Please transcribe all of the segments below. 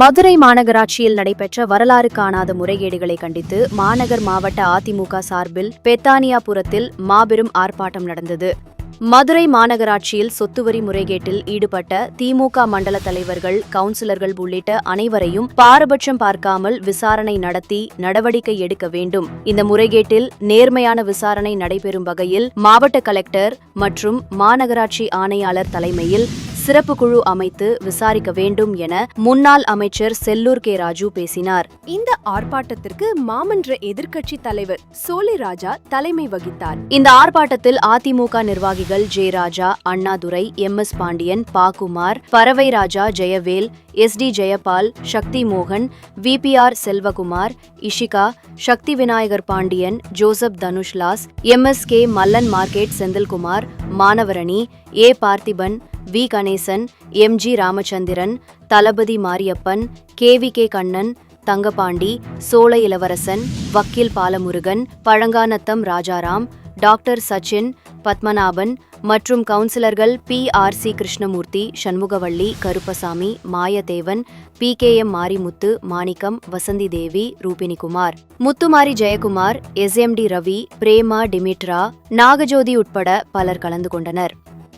மதுரை மாநகராட்சியில் நடைபெற்ற வரலாறு காணாத முறைகேடுகளை கண்டித்து மாநகர் மாவட்ட அதிமுக சார்பில் பெத்தானியாபுரத்தில் மாபெரும் ஆர்ப்பாட்டம் நடந்தது. மதுரை மாநகராட்சியில் சொத்துவரி முறைகேட்டில் ஈடுபட்ட திமுக மண்டல தலைவர்கள் கவுன்சிலர்கள் உள்ளிட்ட அனைவரையும் பாரபட்சம் பார்க்காமல் விசாரணை நடத்தி நடவடிக்கை எடுக்க வேண்டும். இந்த முறைகேட்டில் நேர்மையான விசாரணை நடைபெறும் வகையில் மாவட்ட கலெக்டர் மற்றும் மாநகராட்சி ஆணையாளர் தலைமையில் சிறப்பு குழு அமைத்து விசாரிக்க வேண்டும் என முன்னாள் அமைச்சர் செல்லூர் கே ராஜு பேசினார். இந்த ஆர்ப்பாட்டத்திற்கு மாமன்ற எதிர்க்கட்சி தலைவர் சோலை ராஜா தலைமை வகித்தார். இந்த ஆர்ப்பாட்டத்தில் அதிமுக நிர்வாகிகள் J Raja Annadurai M S Pandian Bakumar பறவை ராஜா ஜெயவேல் எஸ் டி ஜெயபால் சக்தி மோகன் VPR Selvakumar Ishika Sakthi Vinayagar Pandian Joseph தனுஷ்லாஸ் M S K Mallan market Senthilkumar மானவரணி A Parthiban V. Ganesan M. G. Ramachandran Thalapathy Mariappan K. V. K. Kannan Thangapandi Chola Ilavarasan வக்கீல் Balamurugan Palanganatham Rajaram doctor Sachin Padmanabhan மற்றும் கவுன்சிலர்கள் P. R. C. Krishnamurthy Shanmugavalli Karuppasamy Mayathevan P. K. M. Marimuthu Manickam Vasanthi Devi Rubinikumar Muthumari Jayakumar S. M. T. Ravi Prema Dimitra Nagajothi உட்பட பலர் கலந்து கொண்டனர்.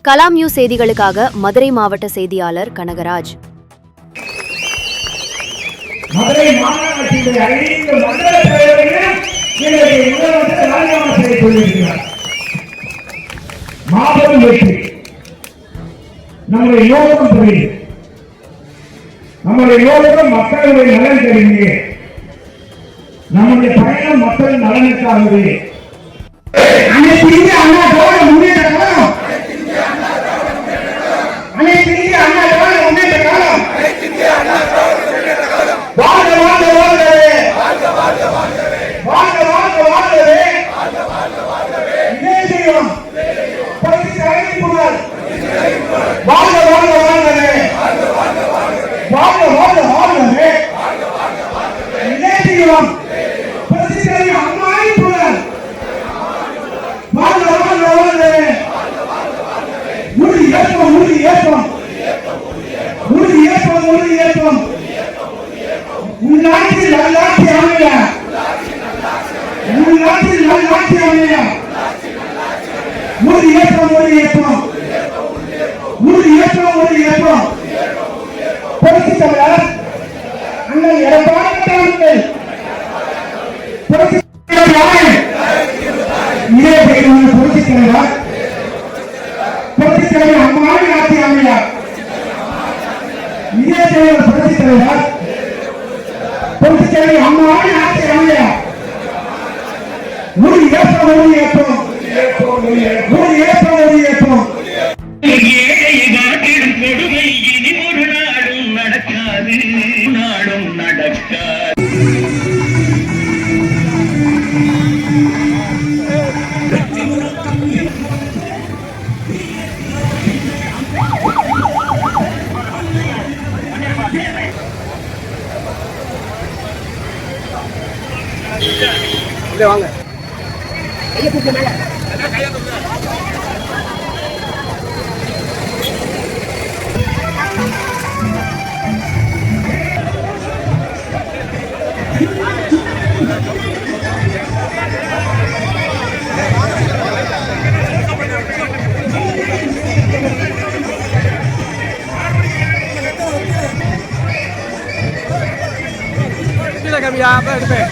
Kalam news செய்திகளுக்காக மதுரை மாவட்ட செய்தியாளர் கனகராஜ். மாபெரும் வெற்றி. நம்முடைய யோகம் புரியுது. நம்முடைய யோகம் மக்களுடைய நலன் தெரிந்து நம்முடைய பயணம் மக்கள் நலனுக்காகவே. இதே செய்யும் பரிசு அறிவு அம்மா வாழ்க வாழ்க. உறுதி ஏற்பம் உறுதி ஏற்பம். உறுதி ஏற்பம் உறுதி ஏற்பம். உள்நாட்டில் நல்லாட்சி அமைய. உள்நாட்டில் நல்லாட்சி அமைய. உறுதி உறுதி ஏற்பம் உறுதி ஏற்பம் உறுதி ஏற்பம் புரட்சி தலைவர் அண்ணன் எடப்பாடி அவர்கள் புரட்சி தலைவர் யார்? இதே பெயரான புரட்சி தலைவர் புரட்சி தலைவர் அம்மாவின் ஆட்சி அமைய ஒரு புரட்சி தலைவர் புரட்சி தலைவர் பொதுச்சேரி அம்மாவின் ஆட்சி அமைய உறுதி ஏற்பம் உறுதி ஏற்பம் உறுதி ஏற்பம் உறுதி ஏற்பம் கீழே கம்மியா அப்ப எடுப்பேன்.